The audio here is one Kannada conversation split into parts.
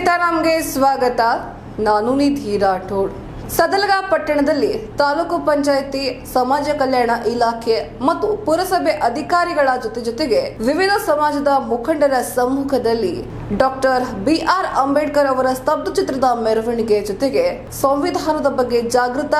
ಸೀತಾರಾಮ್ಗೆ ಸ್ವಾಗತ ನಾನು ನಿಧಿ ರಾಠೋಡ್ ಸದಲಗ ಪಟ್ಟಣದಲ್ಲಿ ತಾಲೂಕು ಪಂಚಾಯಿತಿ, ಸಮಾಜ ಕಲ್ಯಾಣ ಇಲಾಖೆ ಮತ್ತು ಪುರಸಭೆ ಅಧಿಕಾರಿಗಳ ಜೊತೆ ಜೊತೆಗೆ ವಿವಿಧ ಸಮಾಜದ ಮುಖಂಡರ ಸಮ್ಮುಖದಲ್ಲಿ ಡಾಕ್ಟರ್ ಬಿಆರ್ ಅಂಬೇಡ್ಕರ್ ಅವರ ಸ್ತಬ್ಧ ಚಿತ್ರದ ಮೆರವಣಿಗೆ ಜೊತೆಗೆ ಸಂವಿಧಾನದ ಬಗ್ಗೆ ಜಾಗೃತ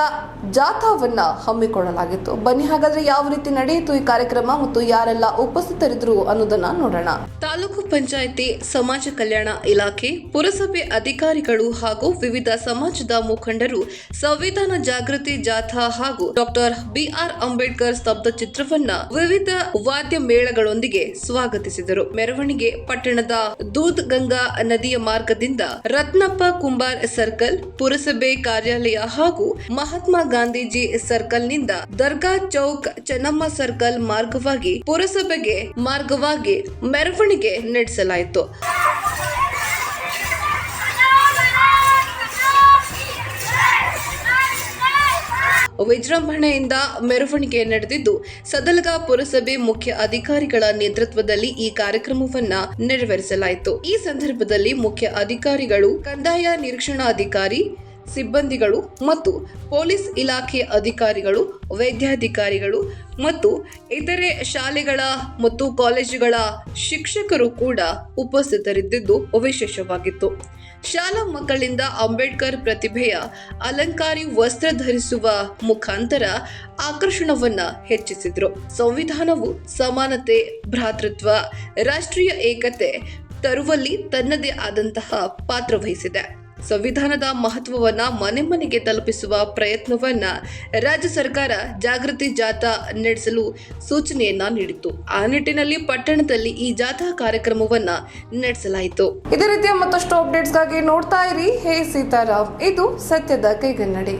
ಜಾಥಾವನ್ನ ಹಮ್ಮಿಕೊಳ್ಳಲಾಗಿತ್ತು. ಬನ್ನಿ ಹಾಗಾದ್ರೆ ಯಾವ ರೀತಿ ನಡೆಯಿತು ಈ ಕಾರ್ಯಕ್ರಮ ಮತ್ತು ಯಾರೆಲ್ಲ ಉಪಸ್ಥಿತರಿದ್ರು ಅನ್ನೋದನ್ನ ನೋಡೋಣ. ತಾಲೂಕು ಪಂಚಾಯಿತಿ, ಸಮಾಜ ಕಲ್ಯಾಣ ಇಲಾಖೆ, ಪುರಸಭೆ ಅಧಿಕಾರಿಗಳು ಹಾಗೂ ವಿವಿಧ ಸಮಾಜದ ಮುಖಂಡರು ಸಂವಿಧಾನ ಜಾಗೃತಿ ಜಾಥಾ ಹಾಗೂ ಡಾಕ್ಟರ್ ಬಿಆರ್ ಅಂಬೇಡ್ಕರ್ ಸ್ತಬ್ಧ ಚಿತ್ರವನ್ನ ವಿವಿಧ ವಾದ್ಯ ಮೇಳಗಳೊಂದಿಗೆ ಸ್ವಾಗತಿಸಿದರು. ಮೆರವಣಿಗೆ ಪಟ್ಟಣದ ದೂದ್ ಗಂಗಾ ನದಿಯ ಮಾರ್ಗದಿಂದ ರತ್ನಪ್ಪ ಕುಂಬಾರ್ ಸರ್ಕಲ್, ಪುರಸಭೆ ಕಾರ್ಯಾಲಯ ಹಾಗೂ ಮಹಾತ್ಮ ಗಾಂಧೀಜಿ ಸರ್ಕಲ್ನಿಂದ ದರ್ಗಾ ಚೌಕ್, ಚೆನ್ನಮ್ಮ ಸರ್ಕಲ್ ಮಾರ್ಗವಾಗಿ ಪುರಸಭೆಗೆ ಮಾರ್ಗವಾಗಿ ಮೆರವಣಿಗೆ ನಡೆಸಲಾಯಿತು. ವಿಜೃಂಭಣೆಯಿಂದ ಮೆರವಣಿಗೆ ನಡೆದಿದ್ದು, ಸದಲಗ ಪುರಸಭೆ ಮುಖ್ಯ ಅಧಿಕಾರಿಗಳ ನೇತೃತ್ವದಲ್ಲಿ ಈ ಕಾರ್ಯಕ್ರಮವನ್ನ ನೆರವೇರಿಸಲಾಯಿತು. ಈ ಸಂದರ್ಭದಲ್ಲಿ ಮುಖ್ಯ ಅಧಿಕಾರಿಗಳು ಕಂದಾಯ ನಿರೀಕ್ಷಣಾಧಿಕಾರಿ ಸಿಬ್ಬಂದಿಗಳು ಮತ್ತು ಪೊಲೀಸ್ ಇಲಾಖೆ ಅಧಿಕಾರಿಗಳು, ವೈದ್ಯಾಧಿಕಾರಿಗಳು ಮತ್ತು ಇತರೆ ಶಾಲೆಗಳ ಮತ್ತು ಕಾಲೇಜುಗಳ ಶಿಕ್ಷಕರು ಕೂಡ ಉಪಸ್ಥಿತರಿದ್ದಿದ್ದು ವಿಶೇಷವಾಗಿತ್ತು. ಶಾಲಾ ಮಕ್ಕಳಿಂದ ಅಂಬೇಡ್ಕರ್ ಪ್ರತಿಭೆಯ ಅಲಂಕಾರಿ ವಸ್ತ್ರ ಧರಿಸುವ ಮುಖಾಂತರ ಆಕರ್ಷಣವನ್ನ ಹೆಚ್ಚಿಸಿದ್ರು. ಸಂವಿಧಾನವು ಸಮಾನತೆ, ಭ್ರಾತೃತ್ವ, ರಾಷ್ಟ್ರೀಯ ಏಕತೆ ತರುವಲ್ಲಿ ತನ್ನದೇ ಆದಂತಹ ಪಾತ್ರ ವಹಿಸಿದೆ. ಸಂವಿಧಾನದ ಮಹತ್ವವನ್ನ ಮನೆ ಮನೆಗೆ ತಲುಪಿಸುವ ಪ್ರಯತ್ನವನ್ನ ರಾಜ್ಯ ಸರ್ಕಾರ ಜಾಗೃತಿ ಜಾಥಾ ನಡೆಸಲು ಸೂಚನೆಯನ್ನ ನೀಡಿತು ಆ ನಿಟ್ಟಿನಲ್ಲಿ ಪಟ್ಟಣದಲ್ಲಿ ಈ ಜಾಥಾ ಕಾರ್ಯಕ್ರಮವನ್ನ ನಡೆಸಲಾಯಿತು. ಇದೇ ರೀತಿಯ ಮತ್ತಷ್ಟು ಅಪ್ಡೇಟ್ಸ್ಗಾಗಿ ನೋಡ್ತಾ ಇರಿ. ಹೇ ಸೀತಾರಾಮ್, ಇದು ಸತ್ಯದ ಕೈಗನ್ನಡಿ.